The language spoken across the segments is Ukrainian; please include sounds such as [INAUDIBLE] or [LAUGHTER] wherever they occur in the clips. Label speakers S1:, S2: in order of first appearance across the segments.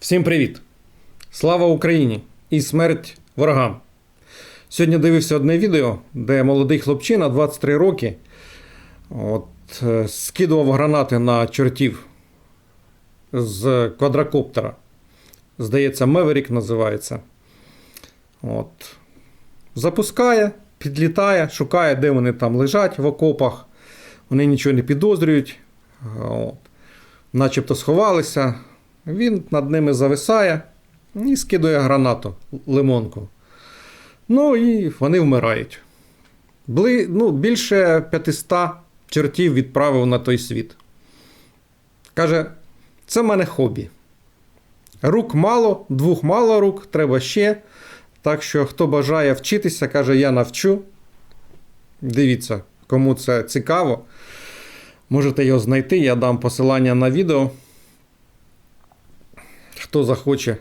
S1: Всім привіт! Слава Україні і смерть ворогам! Сьогодні дивився одне відео, де молодий хлопчина 23 роки от, е, скидував гранати на чортів з квадрокоптера. Здається, Меверік називається. От. Запускає, підлітає, шукає, де вони там лежать в окопах. Вони нічого не підозрюють. От. Начебто сховалися. Він над ними зависає і скидує гранату лимонку. Ну і вони вмирають. Бли, ну, більше 500 чортів відправив на той світ. Каже, це в мене хобі. Рук мало, двох мало рук, треба ще. Так що, хто бажає вчитися, каже, я навчу. Дивіться, кому це цікаво. Можете його знайти, я дам посилання на відео. Хто захоче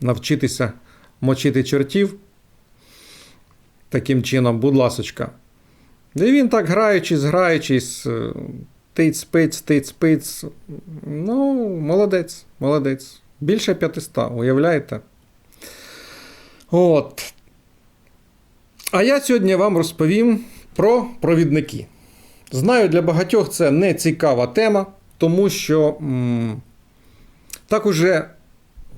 S1: навчитися мочити чортів, таким чином, будь ласочка. І він так граючись, граючись, е, тиць пиць, тиць пиць. Ну, молодець, молодець. Більше 500, уявляєте? От. А я сьогодні вам розповім про провідники. Знаю, для багатьох це не цікава тема, тому що м, так уже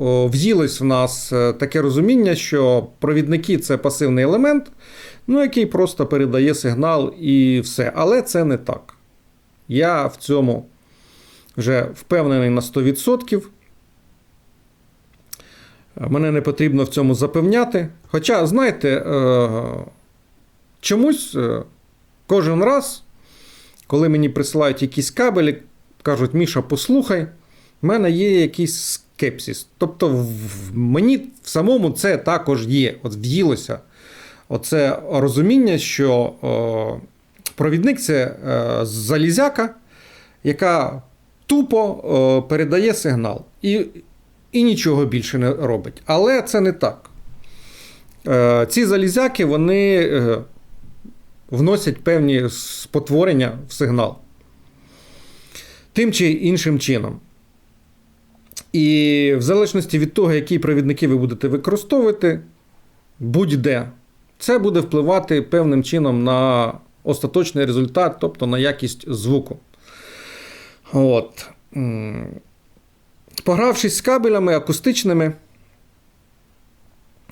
S1: о, в'їлось в нас е, таке розуміння, що провідники це пасивний елемент, ну, який просто передає сигнал і все. Але це не так. Я в цьому вже впевнений на 100%. Мене не потрібно в цьому запевняти. Хоча, знаєте, е, чомусь е, кожен раз, коли мені присилають якісь кабелі, кажуть, Міша, послухай, в мене є якийсь скепсис. Тобто, в мені в самому це також є. От в'їлося. Оце розуміння, що провідник це е, залізяка, яка тупо передає сигнал. І і нічого більше не робить. Але це не так. Е, ці залізяки вони е, вносять певні спотворення в сигнал. Тим чи іншим чином. І в залежності від того, які провідники ви будете використовувати, будь-де, це буде впливати певним чином на остаточний результат, тобто на якість звуку. От. Погравшись з кабелями акустичними,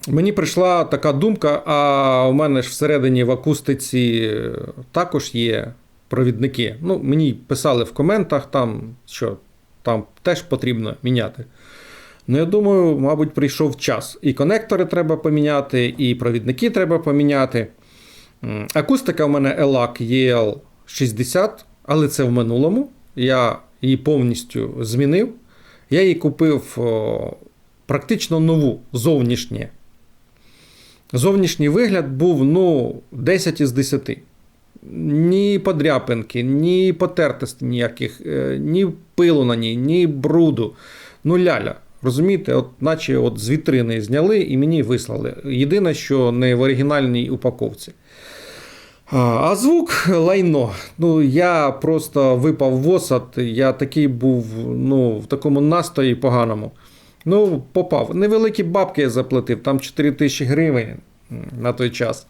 S1: мені прийшла така думка: а у мене ж всередині в акустиці також є провідники. Ну, Мені писали в коментах, там, що там теж потрібно міняти. Ну, я думаю, мабуть, прийшов час. І конектори треба поміняти, і провідники треба поміняти. Акустика у мене ELAC EL60, але це в минулому. Я її повністю змінив. Я її купив практично нову зовнішнє. Зовнішній вигляд був ну, 10 із 10. Ні подряпинки, ні потертості ніяких, е, ні пилу на ній, ні бруду. Ну, ляля. Розумієте, от наче от з вітрини зняли і мені вислали. Єдине, що не в оригінальній упаковці. А звук лайно. Ну, Я просто випав в осад, я такий був ну, в такому настрої поганому. Ну, попав. Невеликі бабки я заплатив, там 4 тисячі гривень на той час.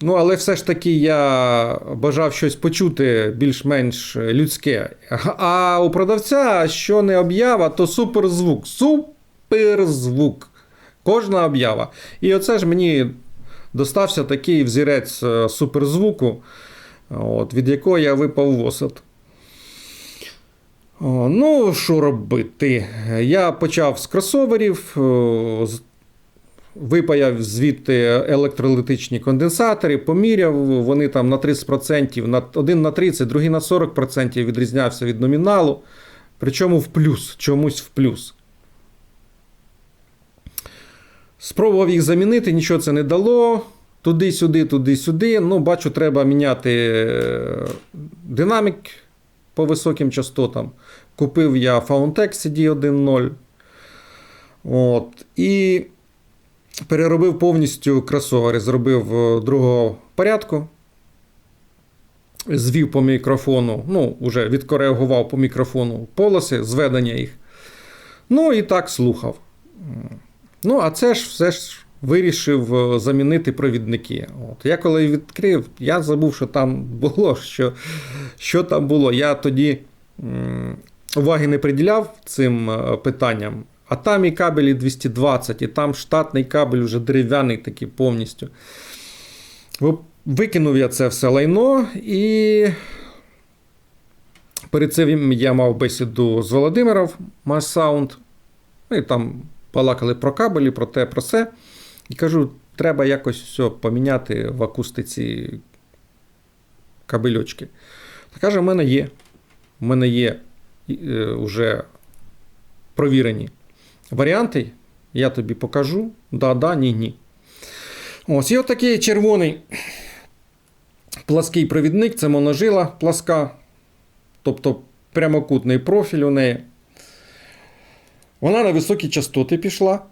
S1: Ну, але все ж таки я бажав щось почути більш-менш людське. А у продавця, що не об'ява, то суперзвук. Суперзвук. Кожна об'ява. І оце ж мені достався такий взірець суперзвуку, от, від якого я випав в. Ну, що робити? Я почав з кросоверів, випаяв звідти електролітичні конденсатори, поміряв, вони там на 30%, на, один на 30, другий на 40% відрізнявся від номіналу. Причому в плюс, чомусь в плюс. Спробував їх замінити, нічого це не дало. Туди-сюди, туди-сюди. Ну, бачу, треба міняти динамік по високим частотам. Купив я Fountex CD1.0. От. І переробив повністю кросовери, зробив другого порядку. Звів по мікрофону, ну, вже відкоригував по мікрофону полоси, зведення їх. Ну і так слухав. Ну, а це ж все ж вирішив е, замінити провідники. От. Я коли відкрив, я забув, що там [LAUGHS] було, що, що там було. Я тоді уваги не приділяв цим е, питанням. А там і кабелі 220, і там штатний кабель вже дерев'яний такий повністю. Викинув я це все лайно і. Перед цим я мав бесіду з Володимиром Масаунд. Ми там балакали про кабелі, про те, про все. І кажу, треба якось все поміняти в акустиці кабельочки. Та каже, в мене є. У мене є е, вже провірені варіанти. Я тобі покажу. Да, да, ні, ні. Ось, і отакий червоний плаский провідник, це моножила пласка, тобто прямокутний профіль у неї. Вона на високі частоти пішла.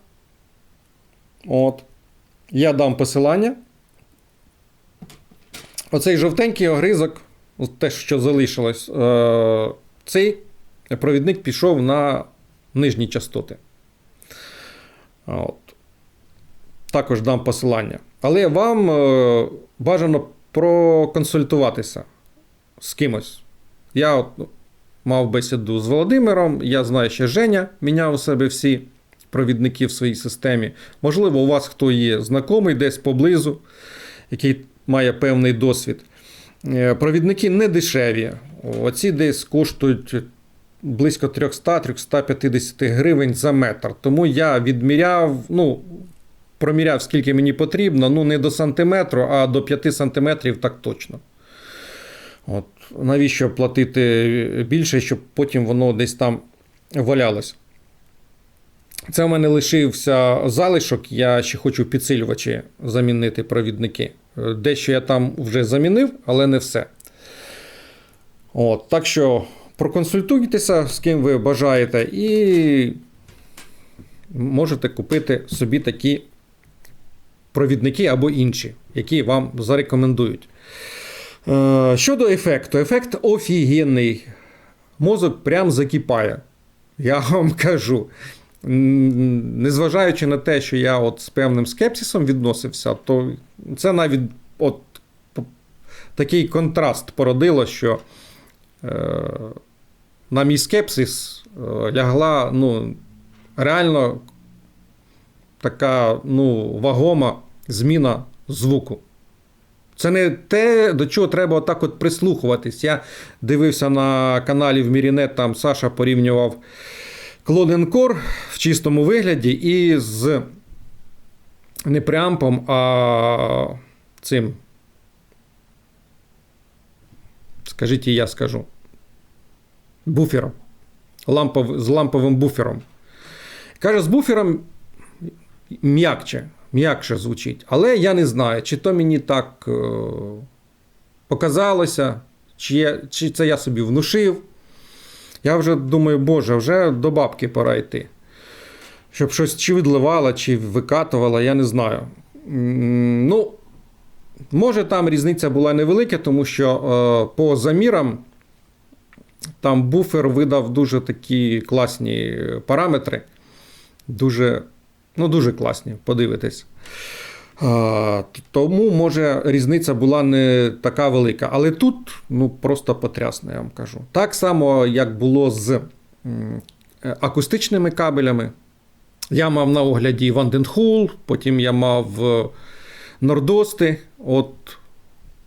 S1: От. Я дам посилання. Оцей жовтенький огризок, те, що залишилось, е- цей провідник пішов на нижні частоти. От. Також дам посилання. Але вам е- бажано проконсультуватися з кимось. Я от, ну, мав бесіду з Володимиром, я знаю, що Женя міняв у себе всі провідники в своїй системі. Можливо, у вас хто є знайомий десь поблизу, який має певний досвід. Е, Провідники не дешеві. Оці десь коштують близько 300-350 гривень за метр. Тому я відміряв, ну, проміряв, скільки мені потрібно, ну не до сантиметру, а до 5 сантиметрів так точно. От. Навіщо платити більше, щоб потім воно десь там валялось. Це в мене лишився залишок. Я ще хочу підсилювачі замінити провідники. Дещо я там вже замінив, але не все. От, так що проконсультуйтеся, з ким ви бажаєте, і можете купити собі такі провідники або інші, які вам зарекомендують. Е, Щодо ефекту, ефект офігенний. Мозок прям закипає. Я [LAUGHS] вам кажу. Незважаючи на те, що я от з певним скепсисом відносився, то це навіть от такий контраст породило, що е, на мій скепсис е, лягла ну, реально така ну, вагома зміна звуку. Це не те, до чого треба отак от прислухуватись. Я дивився на каналі в Мірінет, там Саша порівнював Клоденкор в чистому вигляді і з не преампом, а цим. Скажіть, і я скажу. Буфером. Лампов, з ламповим буфером. Каже, з буфером м'якче, м'якше звучить. Але я не знаю, чи то мені так е, показалося, чи, я, чи це я собі внушив. Я вже думаю, боже, вже до бабки пора йти. Щоб щось чи відливала, чи викатувала, я не знаю. Ну, може, там різниця була невелика, тому що е, по замірам там буфер видав дуже такі класні параметри. Дуже, ну, дуже класні, подивитись. Тому, може, різниця була не така велика. Але тут ну, просто потрясно, я вам кажу. Так само, як було з акустичними кабелями. Я мав на огляді Ванденхул, потім я мав е, Нордости. От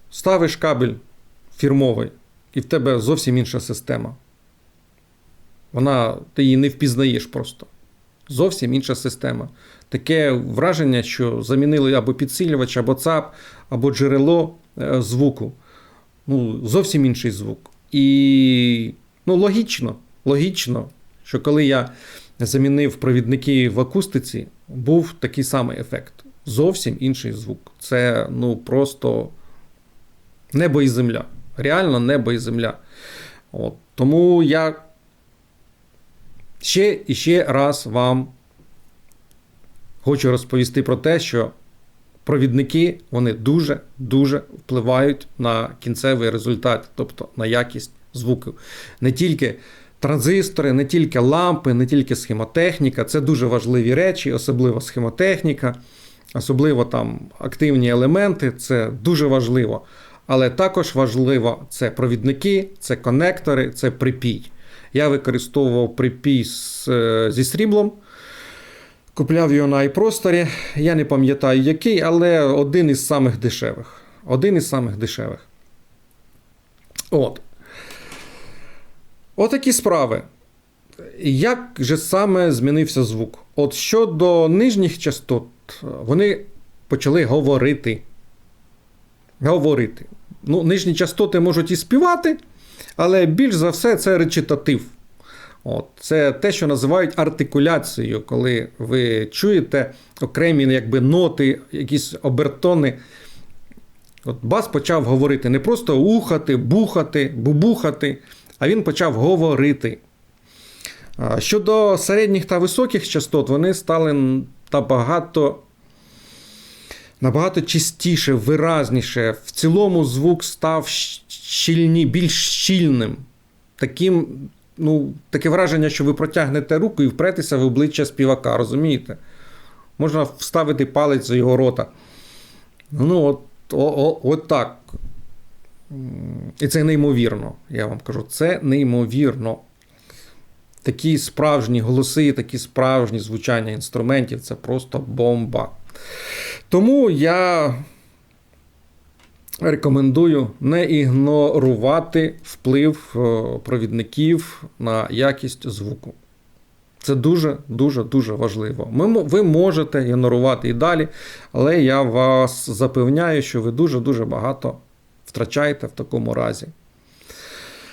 S1: ставиш кабель фірмовий, і в тебе зовсім інша система. Вона, ти її не впізнаєш просто. Зовсім інша система. Таке враження, що замінили або підсилювач, або ЦАП, або джерело е, звуку. Ну, зовсім інший звук. І ну, логічно, логічно, що коли я замінив провідники в акустиці, був такий самий ефект. Зовсім інший звук. Це ну, просто небо і земля. Реально небо і земля. От. Тому я ще і ще раз вам хочу розповісти про те, що провідники вони дуже-дуже впливають на кінцевий результат, тобто на якість звуку. Не тільки транзистори, не тільки лампи, не тільки схемотехніка. Це дуже важливі речі, особливо схемотехніка, особливо там активні елементи. Це дуже важливо. Але також важливо це провідники, це конектори, це припій. Я використовував припій з, е, зі сріблом. Купляв його на iProsторі. Я не пам'ятаю який, але один із самих дешевих. Один із самих дешевих. От. Отакі справи. Як же саме змінився звук? От щодо нижніх частот, вони почали говорити. Говорити. Ну, нижні частоти можуть і співати, але більш за все це речитатив. От, Це те, що називають артикуляцією, коли ви чуєте окремі якби, ноти, якісь обертони. От Бас почав говорити не просто ухати, бухати, бубухати, а він почав говорити. Щодо середніх та високих частот, вони стали набагато, набагато чистіше, виразніше. В цілому звук став щільні, більш щільним. Таким, ну, Таке враження, що ви протягнете руку і впретеся в обличчя співака, розумієте? Можна вставити палець з його рота. Ну, от, о, о, от так. І це неймовірно, я вам кажу, це неймовірно. Такі справжні голоси, такі справжні звучання інструментів це просто бомба. Тому я рекомендую не ігнорувати вплив е, провідників на якість звуку. Це дуже дуже дуже важливо. Ми, Ви можете ігнорувати і далі, але я вас запевняю, що ви дуже-дуже багато втрачаєте в такому разі.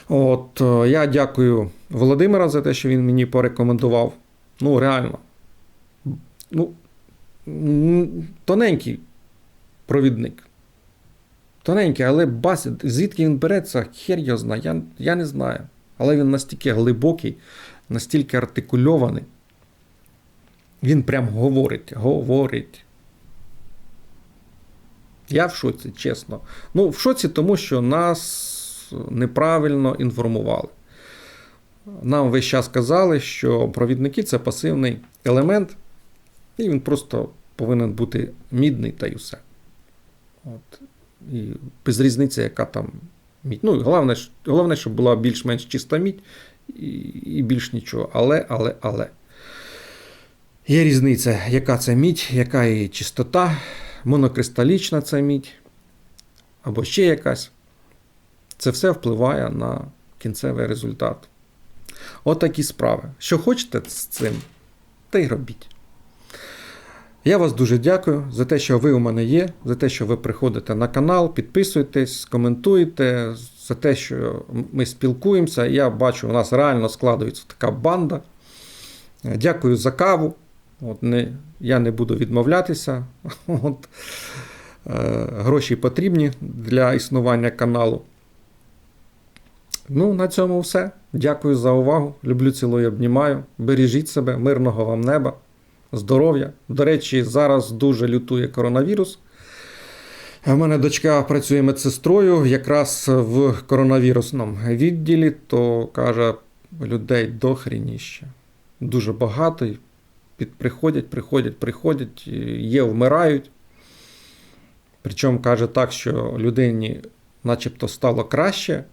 S1: От, е, Я дякую Володимира за те, що він мені порекомендував. Ну, реально. Ну, Тоненький провідник. Тоненький, але бас, звідки він береться, хер його знає, я, я не знаю. Але він настільки глибокий, настільки артикульований. Він прям говорить, говорить. Я в шоці, чесно. Ну, в шоці, тому що нас неправильно інформували. Нам весь час казали, що провідники це пасивний елемент, і він просто повинен бути мідний та й усе. От. І без різниці, яка там мідь. Ну, Головне, головне щоб була більш-менш чиста мідь і, і більш нічого. Але, але, але. Є різниця, яка це мідь, яка її чистота, монокристалічна це мідь, або ще якась. Це все впливає на кінцевий результат. От такі справи. Що хочете з цим, та й робіть. Я вас дуже дякую за те, що ви у мене є, за те, що ви приходите на канал, підписуєтесь, коментуєте, за те, що ми спілкуємося. Я бачу, у нас реально складується така банда. Дякую за каву. От не, Я не буду відмовлятися. [LAUGHS] От, е, Гроші потрібні для існування каналу. Ну, на цьому все. Дякую за увагу. Люблю, цілую, обнімаю. Бережіть себе, мирного вам неба, здоров'я. До речі, зараз дуже лютує коронавірус. У мене дочка працює медсестрою якраз в коронавірусному відділі, то каже, людей дохрініще. Дуже багато. Приходять, приходять, приходять, є, вмирають. Причому каже так, що людині начебто стало краще.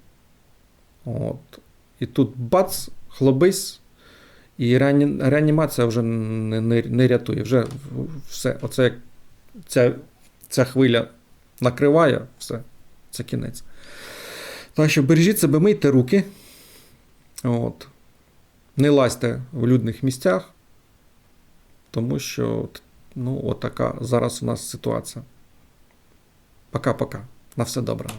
S1: От. І тут бац, хлобись, і реані... реанімація вже не не, не рятує. Вже все. Оце ця, ця хвиля накриває, все, це кінець. Так що бережіть себе, мийте руки. От. Не лазьте в людних місцях, тому що ну, от така зараз у нас ситуація. Пока-пока. На все добре.